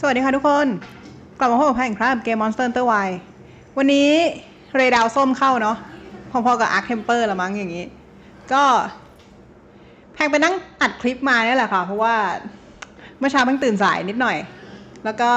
สวัสดีค่ะทุกคน กลับมาพบกับแพงครับเกม Monster Hunter Y วันนี้เรดาวส้มเข้าเนาะพอๆกับ Arc Temper ละมั้งอย่างนี้ ก็แพงไปนั่งอัดคลิปมาเนี่ยแหละค่ะ เพราะว่าเมื่อเช้าเพิ่งตื่นสายนิดหน่อย แล้วก็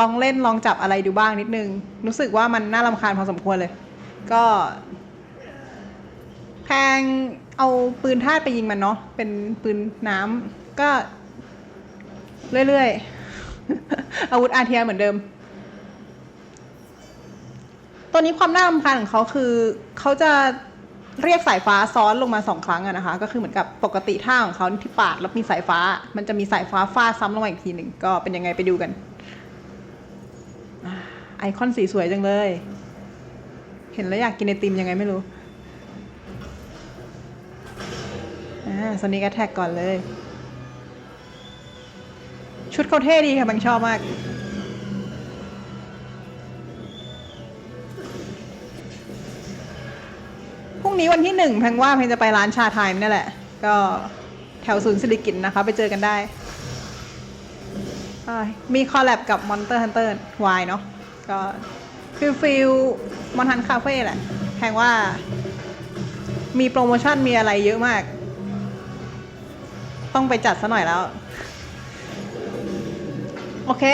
ลองเล่นลองจับอะไรดูบ้างนิดนึง รู้สึกว่ามันน่ารำคาญพอสมควรเลย ก็แพงเอาปืนธาตุไปยิงมันเนาะเป็นปืนน้ำก็เรื่อยๆ อาวุธอาเทียเหมือนเดิม ตัวนี้ความน่ารำคาญของเขาคือเขาจะเรียกสายฟ้าซ้อนลงมาสองครั้งอะนะคะ ก็คือเหมือนกับปกติท่าของเขาที่ปาดแล้วมีสายฟ้า มันจะมีสายฟ้าฟาดซ้ำลงมาอีกทีหนึ่งก็เป็นยังไงไปดูกันไอคอนสีสวยจังเลย เห็นแล้วอยากกินไอติมยังไงไม่รู้อ่าสนิกแท็กก่อนเลย ชุดเขาเท่ดีค่ะบังชอบมาก พรุ่งนี้วันที่หนึ่งแพงว่าแพงจะไปร้านชาไทม์นี่แหละ ก็แถวศูนย์สิริกินนะคะ ไปเจอกันได้ มีคอลแลบกับ Monster Hunter Y เนาะก็ฟิลฟิลมอนทันคาเฟ่แหละแพงว่ามีโปรโมชั่นมีอะไรเยอะมาก ต้องไปจัดซะหน่อยแล้ว โอเค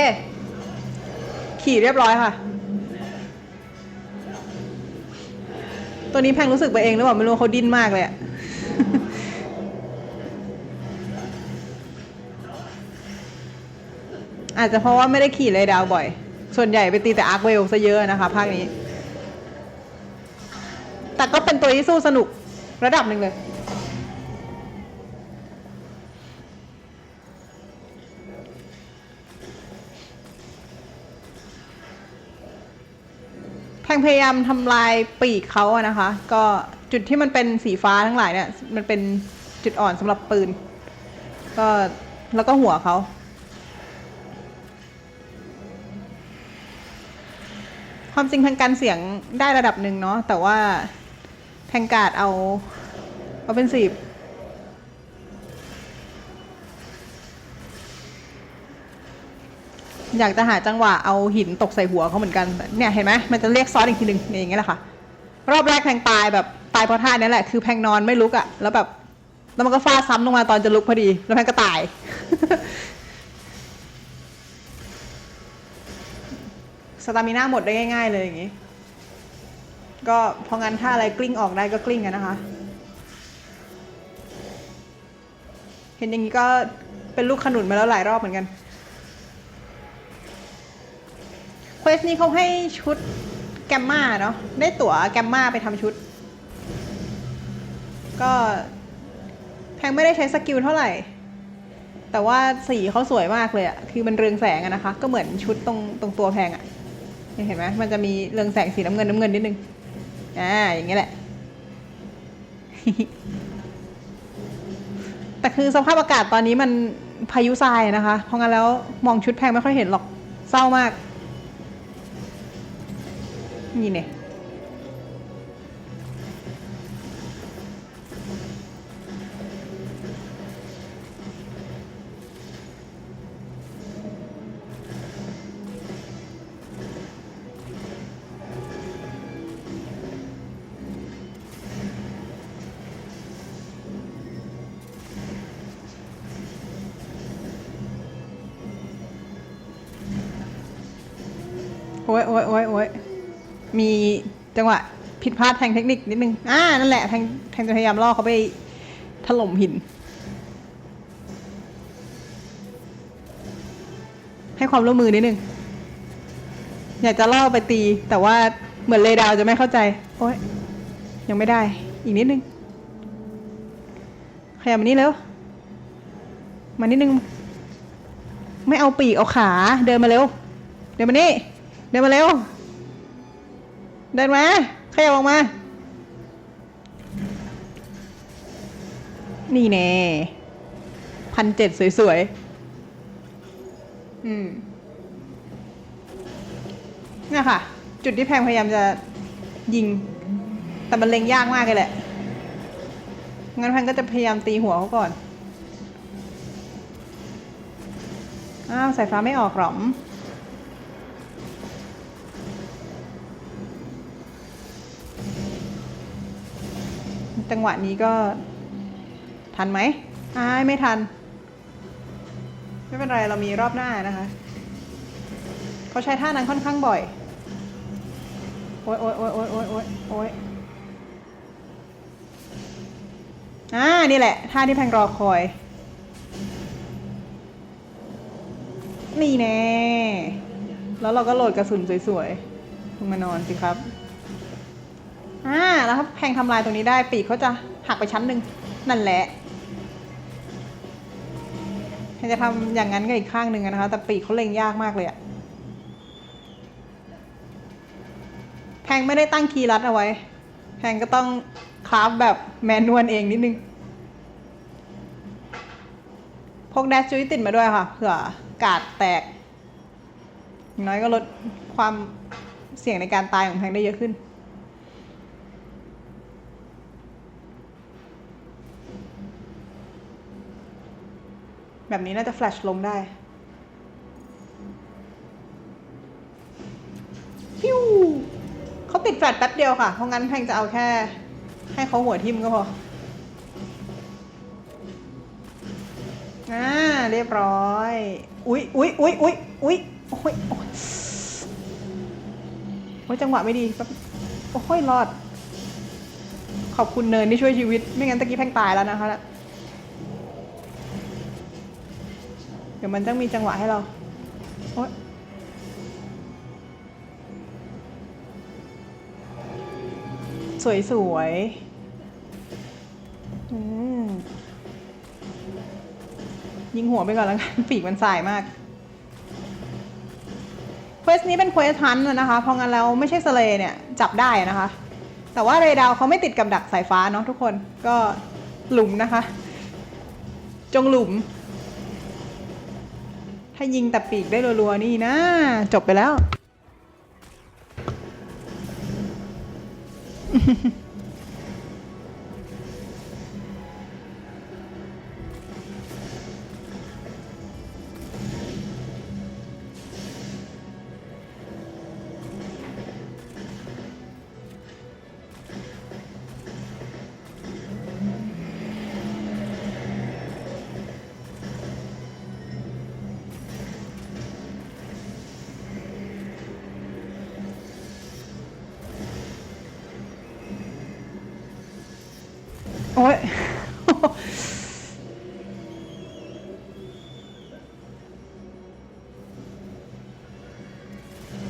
ขี่เรียบร้อยค่ะ ตัวนี้แพงรู้สึกไปเองหรือเปล่าไม่รู้เขาดิ้นมากเลยอะอาจจะเพราะว่าไม่ได้ขี่เลยดาวบ่อย ส่วนใหญ่ไปตีแต่อาร์คเวลซะเยอะนะคะ ภาคนี้ แต่ก็เป็นตัวที่สู้สนุกระดับหนึ่งเลย งพยายามทำลายปีกเขาอะนะคะ ก็จุดที่มันเป็นสีฟ้าทั้งหลายเนี่ย มันเป็นจุดอ่อนสำหรับปืน ก็แล้วก็หัวเขาความจริงแพงกันเสียงได้ระดับหนึ่งเนาะแต่ว่าแพงกาดเอา เอาเป็นสีบ อยากจะหาจังหวะเอาหินตกใส่หัวเขาเหมือนกันเนี่ยเห็นไหมมันจะเรียกซ้อนอีกทีหนึ่งนี่อย่างเงี้ยแหละค่ะ รอบแรกแพงตายแบบตายเพราะท่านี้แหละคือแพงนอนไม่ลุกอะแล้วแบบแล้วมันก็ฟาดซ้ำลงมาตอนจะลุกพอดี แล้วแพงก็ตาย สตามิน่าหมดได้ง่าย ๆ เลยอย่างงี้ ก็พองั้นถ้าอะไรกลิ้งออกได้ก็กลิ้งกันนะคะ เห็นอย่างนี้ก็เป็นลูกขนุนมาแล้วหลายรอบเหมือนกัน เควสนี้เขาให้ชุดแกมมาเนาะได้ตั๋วแกมมาไปทำชุด ก็แพงไม่ได้ใช้สกิลเท่าไหร่ แต่ว่าสีเขาสวยมากเลยอะคือมันเรืองแสงอะนะคะ ก็เหมือนชุดตรงตรงตัวแพงอะเห็นไหมมันจะมีเรืองแสงสีน้ำเงินน้ำเงินนิดนึงอ่าอย่างเงี้ยแหละ แต่คือสภาพอากาศตอนนี้มันพายุทรายนะคะ เพราะงั้นแล้วมองชุดแพงไม่ค่อยเห็นหรอกเศร้ามาก นี่เนี่ยโมีจังหวะผิดพลาดทางเทคนิคนิดนึง อ่า นั่นแหละทางทางจะพยายามล่อเขาไปถล่มหิน ให้ความร่วมมือนิดนึง อยากจะล่อไปตี แต่ว่าเหมือนเลดาวจะไม่เข้าใจ โอ้ยยังไม่ได้ อีกนิดนึง ขยับมานี่เร็วมานิดนึง ไม่เอาปีกเอาขา เดินมาเร็ว เดินมานี่ เดินมาเร็ว เดินมาขยับออกมา นี่แน่พันเจ็ดสวยๆ อืมเนี่ยค่ะ จุดที่แพงพยายามจะยิง แต่มันเล็งยากมากเลยแหละ งั้นแพงก็จะพยายามตีหัวเขาก่อน อ้าวสายฟ้าไม่ออกหรอม จังหวะนี้ก็ ทันไหมอ้ายไม่ทัน ไม่เป็นไรเรามีรอบหน้านะคะเขาใช้ท่านั้นค่อนข้างบ่อย โอ๊ยโอ๊ยโอ๊ยโอ๊ยโอ๊ยโอ๊ยโอ๊ยอ่า นี่แหละ ท่าที่แพงรอคอย นี่แน่ แล้วเราก็โหลดกระสุนสวยๆลงมานอนสิครับ อ่าแล้วถ้าแพงทำลายตรงนี้ได้ปีกเขาจะหักไปชั้นหนึ่งนั่นแหละแพงจะทำอย่างนั้นกับอีกข้างหนึ่งนะคะ แต่ปีกเขาเล็งยากมากเลยอะแพงไม่ได้ตั้งคีย์ลัดเอาไว้ แพงก็ต้องคราฟแบบแมนนวลเองนิดนึงพกแดชจุ้ยติดมาด้วยค่ะเผื่อกาดแตก น้อยก็ลดความเสี่ยงในการตายของแพงได้เยอะขึ้น แบบนี้น่าจะแฟลชลงได้พิวเขาติดแฟลชแป๊บเดียวค่ะ เพราะงั้นแพงจะเอาแค่ ให้เขาหัวทิ่มก็พออ่าเรียบร้อย อุ๊ยอุ๊ยอุ๊ยอุ๊ยอุ๊ยโอ้ยโอ้ยโอ้ยจังหวะไม่ดีแป๊บโอ้ยรอด ขอบคุณเนินที่ช่วยชีวิต ไม่งั้นตะกี้แพงตายแล้วนะคะ ดี๋ยวมันต้องมีจังหวะให้เราโอ๊ยสวยสวยๆยิงหัวไปก่อนแล้วกัน ปีกมันสายมากเควสนี้เป็นเควสฮันนะคะ เพราะงั้นแล้วไม่ใช่สเลเนี่ย จับได้นะคะ แต่ว่าเรดาวเขาไม่ติดกับดักสายฟ้าเนาะทุกคน ก็หลุมนะคะ จงหลุม ถ้ายิงแต่ปีกได้รัวๆนี่นะ จบไปแล้ว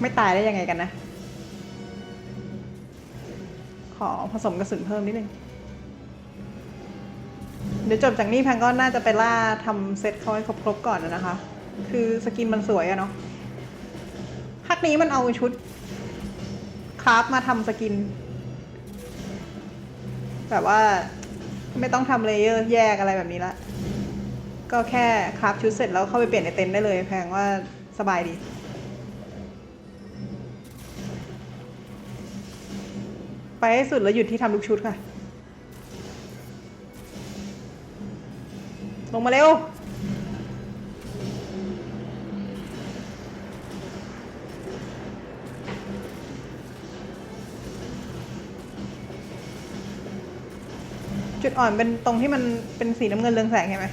ไม่ตายได้ยังไงกันนะ ขอผสมกระสุนเพิ่มนิดนึง เดี๋ยวจบจากนี้แพงก็น่าจะไปล่าทำเซตเขาให้ครบๆก่อนนะคะ คือสกินมันสวยอะเนาะภาคนี้มันเอาชุดคราฟมาทำสกิน แบบว่าไม่ต้องทำเลเยอร์แยกอะไรแบบนี้ละก็แค่คราฟชุดเสร็จแล้วเข้าไปเปลี่ยนในเต็นท์ได้เลยแพงว่าสบายดี ไปให้สุดแล้วหยุดที่ทำลูกชุดค่ะ ลงมาเร็ว จุดอ่อนเป็นตรงที่มันเป็นสีน้ำเงินเรืองแสงใช่ไหม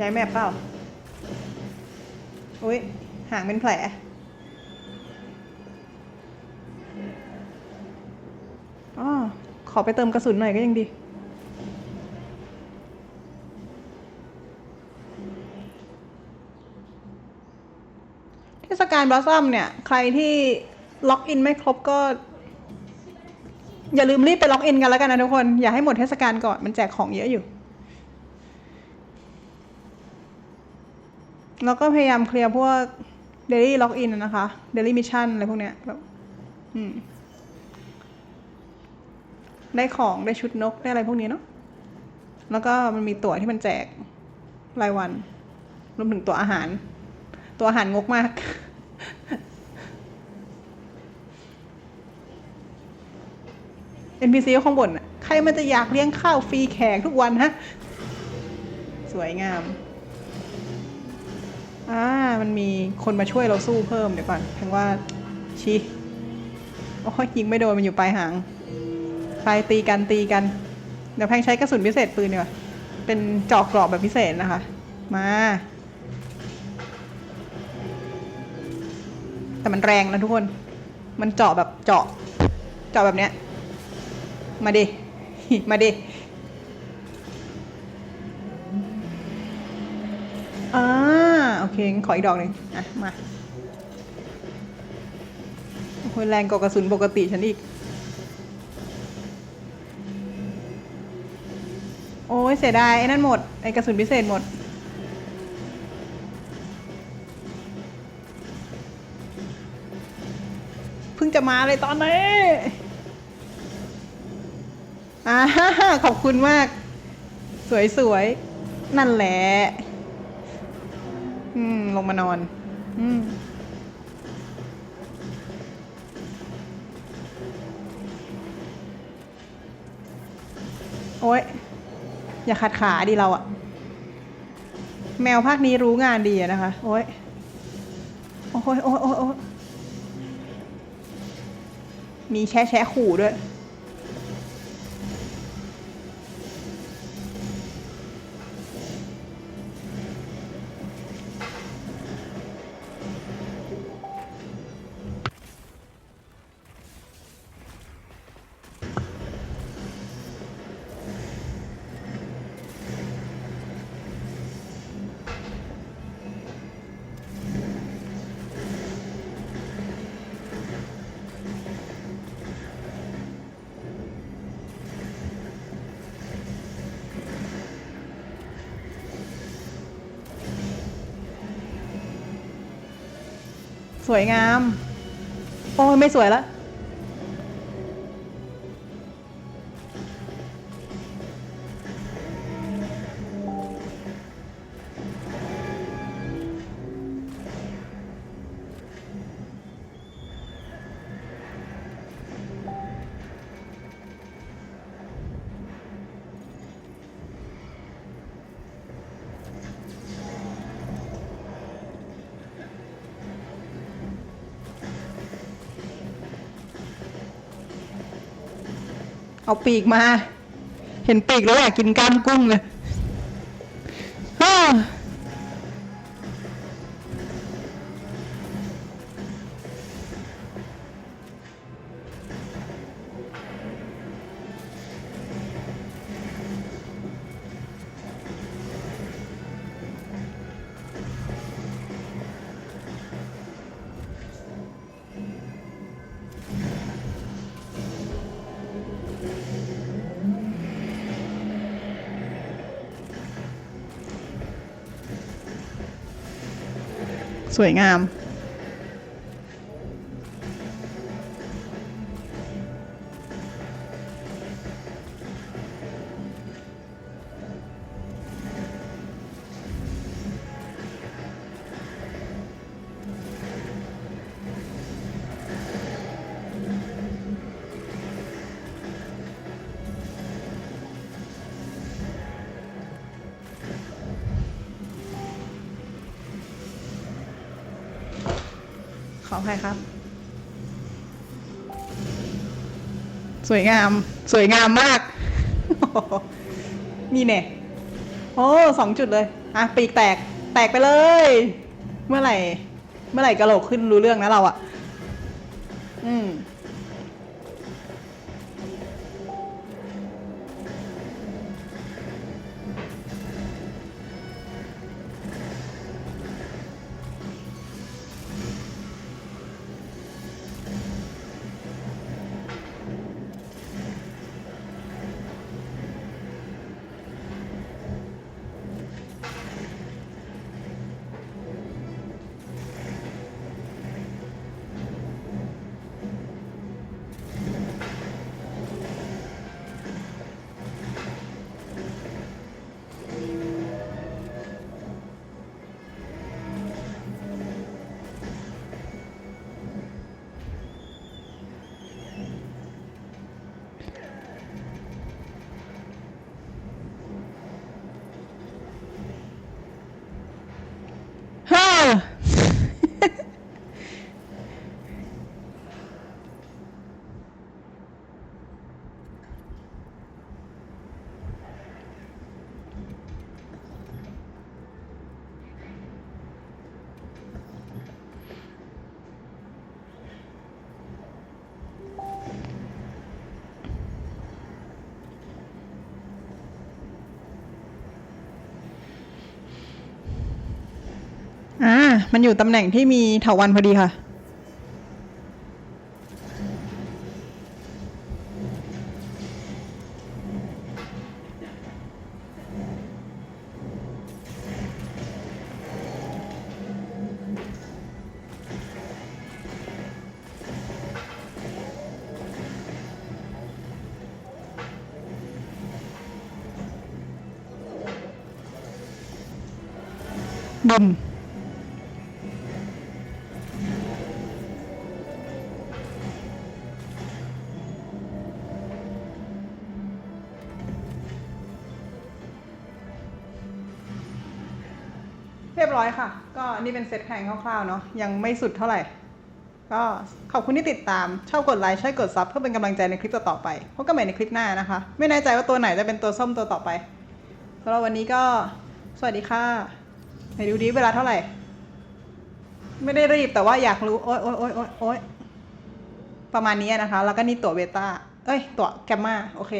ย้ายแมปเปล่า อุ้ยหางเป็นแผล อ๋อ ขอไปเติมกระสุนหน่อยก็ยังดี เทศกาลบลัซซัมเนี่ย ใครที่ล็อกอินไม่ครบก็ อย่าลืมรีบไปล็อกอินกันแล้วกันนะทุกคน อย่าให้หมดเทศกาลก่อน มันแจกของเยอะอยู่ แล้วก็พยายามเคลียร์พวก daily login อะนะคะ daily mission อะไรพวกเนี้ยแบบได้ของได้ชุดนกได้อะไรพวกนี้เนาะแล้วก็มันมีตั๋วที่มันแจกรายวันรวมถึงตัวอาหาร ตัวอาหารงกมาก NPC ก็คงบนอะใครมันจะอยากเลี้ยงข้าวฟรีแขกทุกวันฮะ สวยงาม อ่ามันมีคนมาช่วยเราสู้เพิ่มเดี๋ยวก่อนแพงว่าชีโอ้ยยิงไม่โดนมันอยู่ปลายหางไปตีกันตีกัน เดี๋ยวแพงใช้กระสุนพิเศษปืนดีกว่าเป็นเจอกกรอบแบบพิเศษนะคะ มา แต่มันแรงนะทุกคน มันเจาะแบบเจาะ เจาะแบบเนี้ย มาดิ มาดิ เคงขออีกดอกหนึ่งอะ มาโอ้ยแรงกว่ากระสุนปกติฉันอีก โอ้ยเสียดาย ไอ้นั่นหมด ไอ้กระสุนพิเศษหมด เพิ่งจะมาเลยตอนนี้อ่าขอบคุณมาก สวยๆ นั่นแหละ อืม ลงมานอน อืม โอ๊ย อย่าขัดขาดิเราอะแมวภาคนี้รู้งานดีนะคะ โอ๊ย โอ้ยโอ้ยโอ้ยโอ้ยมีแชะแชะขู่ด้วย สวยงาม โอ้ยไม่สวยแล้ว เอาปีกมา เห็นปีกแล้วอยากกินก้ามกุ้งเลย สวยงาม ออภัยครับ สวยงาม สวยงามมาก นี่เนี่ยโอ้สองจุดเลย อะ ปีกแตก แตกไปเลย เมื่อไหร่ เมื่อไหร่กระโหลกขึ้นรู้เรื่องนะเราอะอืม มันอยู่ตำแหน่งที่มีเถาวันพอดีค่ะ บุม เรียบร้อยค่ะ ก็นี่เป็นเซตแพงคร่าวๆเนาะยังไม่สุดเท่าไหร่ ก็ขอบคุณที่ติดตาม ชอบกดไลค์ช่กดซับเพื่อเป็นกำลังใจในคลิปต่อๆไปพบกันใหม่ในคลิปหน้านะคะ ไม่แน่ใจว่าตัวไหนจะเป็นตัวส้มตัวต่อไปสำหรับวันนี้ก็สวัสดีค่ะไหนดูดิเวลาเท่าไหร่ ไม่ได้รีบแต่ว่าอยากรู้โอ๊ยโอ๊ยโอ๊ยโอ๊ยโอ๊ยประมาณนี้นะคะ แล้วก็นี่ตัวเบต้าเอ้ย ตัวแกมมาโอเค